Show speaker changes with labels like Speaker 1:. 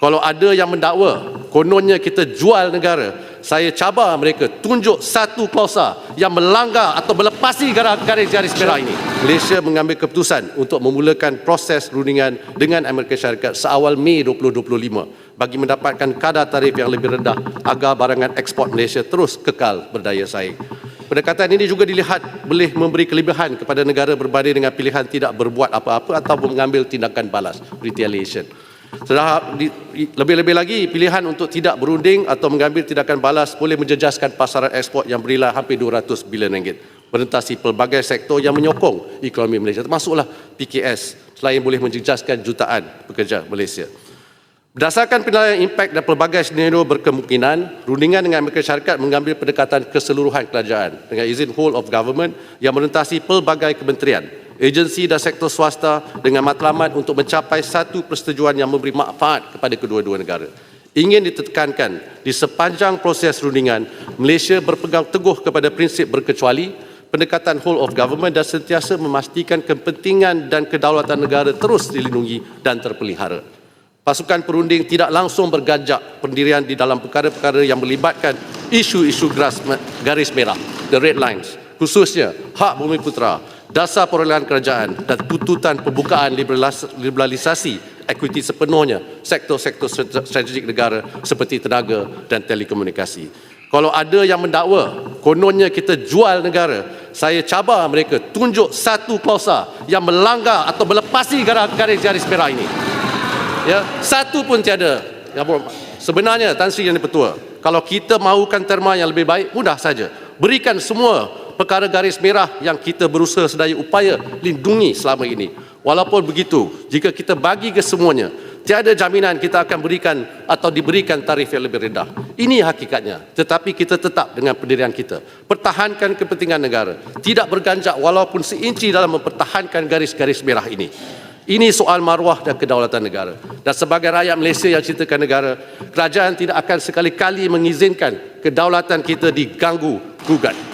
Speaker 1: Kalau ada yang mendakwa, kononnya kita jual negara, saya cabar mereka tunjuk satu klausa yang melanggar atau melepasi garis-garis merah ini. Malaysia mengambil keputusan untuk memulakan proses rundingan dengan Amerika Syarikat seawal Mei 2025 bagi mendapatkan kadar tarif yang lebih rendah agar barangan ekspor Malaysia terus kekal berdaya saing. Pendekatan ini juga dilihat boleh memberi kelebihan kepada negara berbanding dengan pilihan tidak berbuat apa-apa atau mengambil tindakan balas, retaliation. I- lebih-lebih lagi pilihan untuk tidak berunding atau mengambil tindakan balas boleh menjejaskan pasaran ekspor yang bernilai hampir 200 bilion ringgit merentasi pelbagai sektor yang menyokong ekonomi Malaysia termasuklah PKS selain boleh menjejaskan jutaan pekerja Malaysia. Berdasarkan penilaian impak dan pelbagai senario berkemungkinan, rundingan dengan Amerika Syarikat mengambil pendekatan keseluruhan kerajaan dengan izin whole of government yang merentasi pelbagai kementerian, agensi dan sektor swasta dengan matlamat untuk mencapai satu persetujuan yang memberi manfaat kepada kedua-dua negara. Ingin ditekankan di sepanjang proses rundingan, Malaysia berpegang teguh kepada prinsip berkecuali, pendekatan whole of government dan sentiasa memastikan kepentingan dan kedaulatan negara terus dilindungi dan terpelihara. Pasukan perunding tidak langsung bergajak pendirian di dalam perkara-perkara yang melibatkan isu-isu garis merah, the red lines, khususnya hak bumi putera, dasar perolehan kerajaan dan tuntutan pembukaan liberalis- liberalisasi equity sepenuhnya sektor-sektor strate- strategik negara seperti tenaga dan telekomunikasi. Kalau ada yang mendakwa, kononnya kita jual negara, saya cabar mereka tunjuk satu klausa yang melanggar atau melepasi garis-garis merah ini. Ya, satu pun tiada. Ya. Sebenarnya Tan Sri Yang Dipertua, kalau kita mahukan terma yang lebih baik, mudah saja. Berikan semua perkara garis merah yang kita berusaha sedaya upaya lindungi selama ini. Walaupun begitu, jika kita bagi ke semuanya, tiada jaminan kita akan berikan atau diberikan tarif yang lebih rendah. Ini hakikatnya. Tetapi kita tetap dengan pendirian kita. Pertahankan kepentingan negara. Tidak berganjak walaupun seinci dalam mempertahankan garis-garis merah ini. Ini soal maruah dan kedaulatan negara. Dan sebagai rakyat Malaysia yang cintakan negara, kerajaan tidak akan sekali-kali mengizinkan kedaulatan kita diganggu gugat.